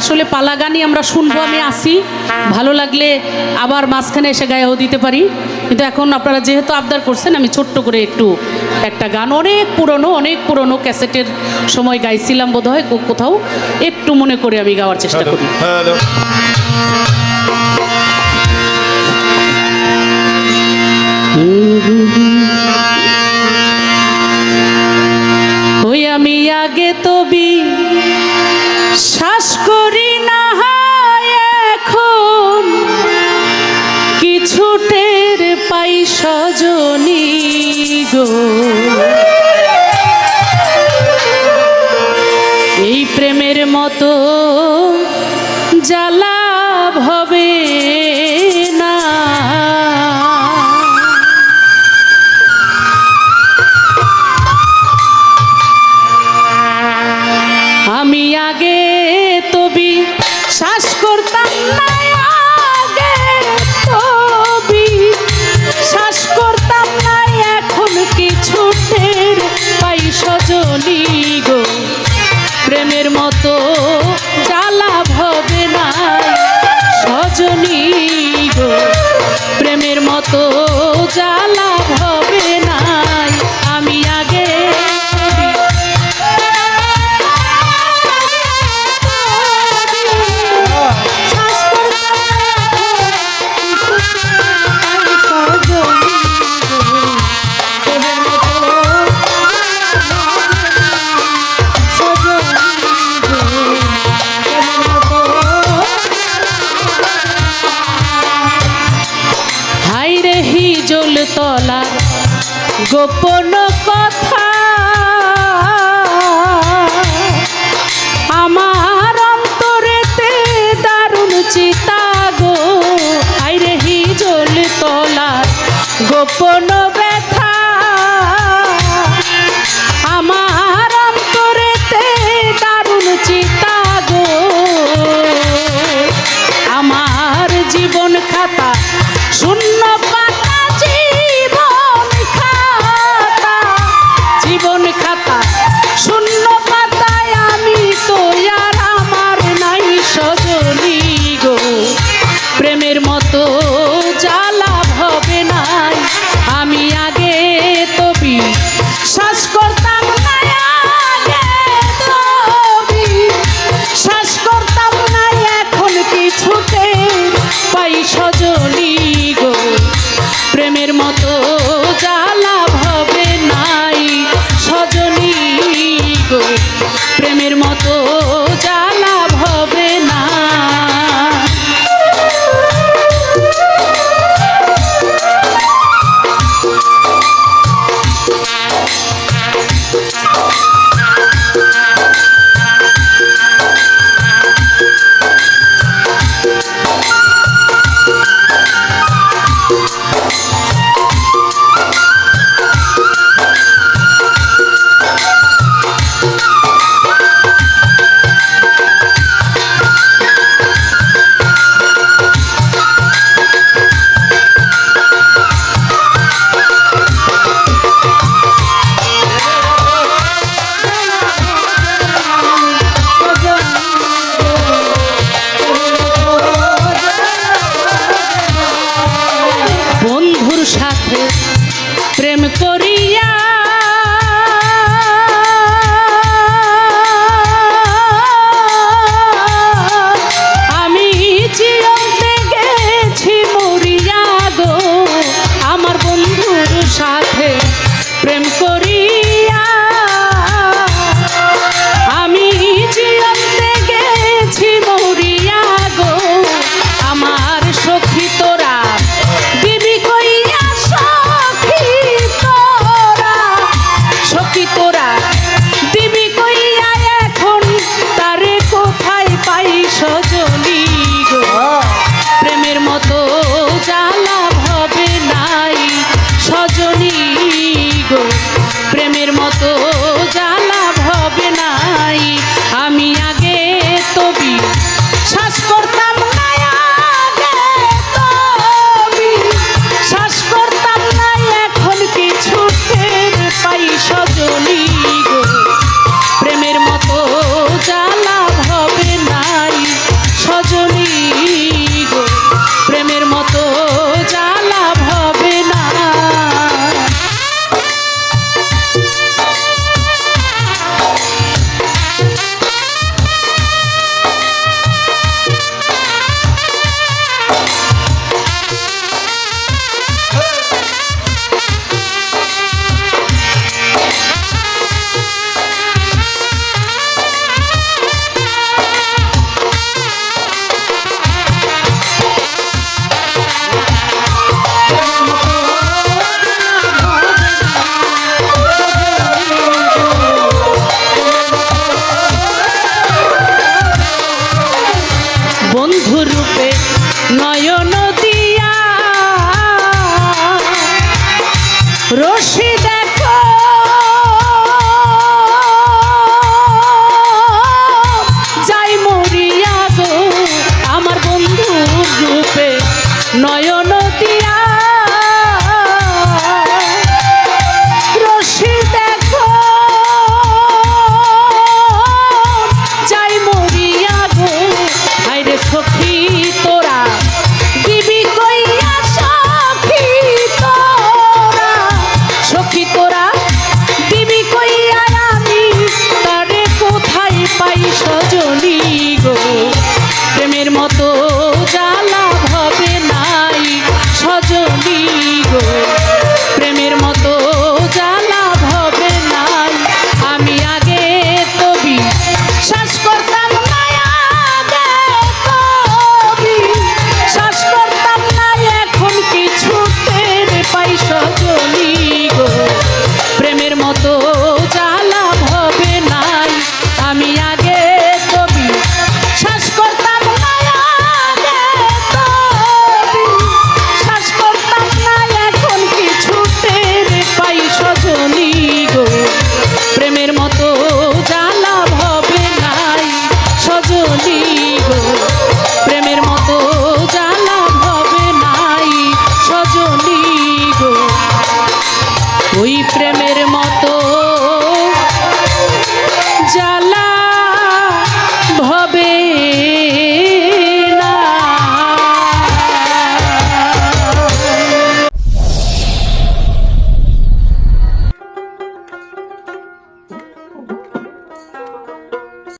আসলে পালা গানই আমরা শুনব আমি হ্যাঁ। আসি। ভালো লাগলে আবার মাঝখানে এসে গায়েও দিতে পারি। কিন্তু এখন আপনারা যেহেতু আবদার করছেন আমি ছোট্ট করে একটু একটা গান অনেক পুরনো অনেক পুরনো ক্যাসেটের সময় গাইছিলাম বোধ হয় কোথাও। একটু মনে করে আমি গাওয়ার চেষ্টা করি। আমি আগে তো বি টের পাই গো। এই প্রেমের মতো জ্বালা ভবে কত জ্বালা হবে নিচল তলার গোপন কথা। আমার অন্তরেতে দারুণ চিতা গো আইরে হি হিজল তলার গোপন কথা todo. বন্ধুরূপে নয়ন হাইরে প্রেমের মতো গো। ওই প্রেমের